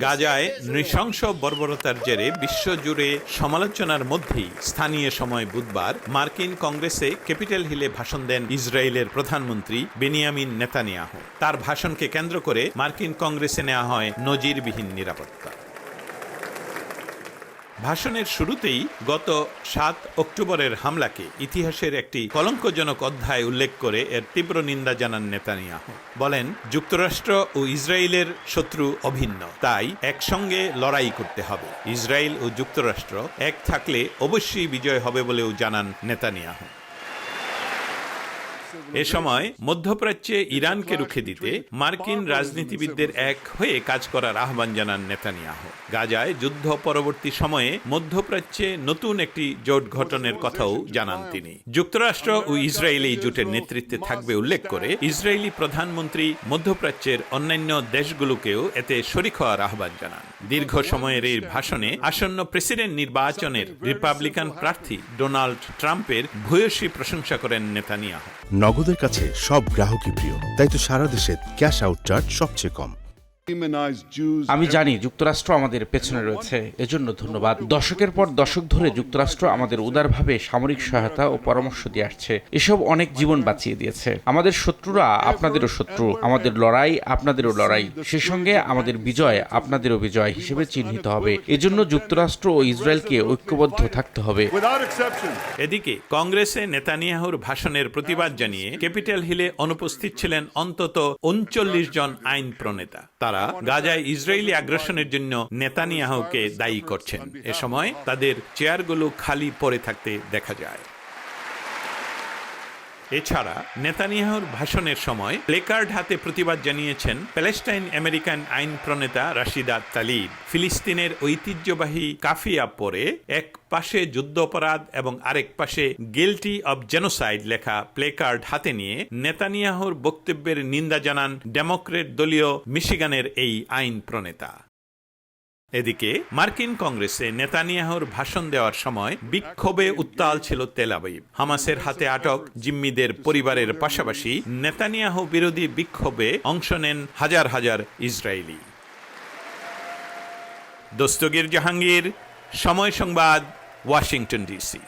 গাজায় নৃশংস বর্বরতার জেরে বিশ্বজুড়ে সমালোচনার মধ্যেই স্থানীয় সময় বুধবার মার্কিন কংগ্রেসে ক্যাপিটাল হিলে ভাষণ দেন ইসরায়েলের প্রধানমন্ত্রী বেনিয়ামিন নেতানিয়াহ। তার ভাষণকে কেন্দ্র করে মার্কিন কংগ্রেসে নেওয়া হয় নজিরবিহীন নিরাপত্তা। ভাষণের শুরুতেই গত সাত অক্টোবরের হামলাকে ইতিহাসের একটি কলঙ্কজনক অধ্যায় উল্লেখ করে এর তীব্র নিন্দা জানান নেতানিয়াহু। বলেন, যুক্তরাষ্ট্র ও ইসরায়েলের শত্রু অভিন্ন, তাই একসঙ্গে লড়াই করতে হবে। ইসরায়েল ও যুক্তরাষ্ট্র এক থাকলে অবশ্যই বিজয় হবে বলেও জানান নেতানিয়াহু। এ সময় মধ্যপ্রাচ্যে ইরানকে রুখে দিতে মার্কিন রাজনীতিবিদদের এক হয়ে কাজ করার আহ্বান জানান নেতানিয়াহু। গাজায় যুদ্ধ পরবর্তী সময়ে মধ্যপ্রাচ্যে নতুন একটি জোট গঠনের কথাও জানান তিনি। যুক্তরাষ্ট্র ও ইসরায়েল জোটের নেতৃত্বে থাকবে উল্লেখ করে ইসরায়েলি প্রধানমন্ত্রী মধ্যপ্রাচ্যের অন্যান্য দেশগুলোকেও এতে শরিক হওয়ার আহ্বান জানান। দীর্ঘ সময়ের এই ভাষণে আসন্ন প্রেসিডেন্ট নির্বাচনের রিপাবলিকান প্রার্থী ডোনাল্ড ট্রাম্পের ভূয়সী প্রশংসা করেন নেতানিয়াহু। নগদের কাছে সব গ্রাহকই প্রিয়, তাই তো সারা দেশে ক্যাশ আউট চার্জ সবচেয়ে কম। আমি জানি যুক্তরাষ্ট্র আমাদের পেছনে রয়েছে এজন্য ধন্যবাদ। দশকের পর দশক ধরে যুক্তরাষ্ট্র আমাদের উদারভাবে সামরিক সহায়তা ও পরামর্শ দিয়ে আসছে। এসব অনেক জীবন বাঁচিয়ে দিয়েছে। আমাদের শত্রুরা আপনাদেরও শত্রু আমাদের লড়াই আপনাদেরও লড়াই। সে সঙ্গে আমাদের বিজয় আপনাদেরও বিজয় হিসেবে চিহ্নিত হবে। এজন্য যুক্তরাষ্ট্র ও ইসরায়েলকে ঐক্যবদ্ধ থাকতে হবে। এদিকে কংগ্রেসে নেতানিয়াহুর ভাষণের প্রতিবাদ জানিয়ে ক্যাপিটাল হিলে অনুপস্থিত ছিলেন অন্তত উনচল্লিশ জন আইন প্রণেতা। তারা গাজায় ইসরায়েলি আগ্রাসনের জন্য নেতানিয়াহকে দায়ী করছেন। এ সময় তাদের চেয়ারগুলো খালি পড়ে থাকতে দেখা যায়। এছাড়া নেতানিয়াহুর ভাষণের সময় প্লেকার্ড হাতে প্রতিবাদ জানিয়েছেন প্যালেস্টাইন আমেরিকান আইন প্রণেতা রাশিদা তালিব। ফিলিস্তিনের ঐতিহ্যবাহী কাফিয়া পরে এক পাশে যুদ্ধাপরাধ এবং আরেক পাশে গিলটি অব জেনোসাইড লেখা প্লেকার্ড হাতে নিয়ে নেতানিয়াহুর বক্তব্যের নিন্দা জানান ডেমোক্রেট দলীয় মিশিগানের এই আইন প্রণেতা। এদিকে মার্কিন কংগ্রেসে নেতানিয়াহুর ভাষণ দেওয়ার সময় বিক্ষোভে উত্তাল ছিল তেল হামাসের হাতে আটক জিম্মিদের পরিবারের পাশাপাশি নেতানিয়াহু বিরোধী বিক্ষোভে অংশ নেন হাজার হাজার ইসরায়েলি। দস্তগীর জাহাঙ্গীর, সময় সংবাদ, ওয়াশিংটন ডিসি।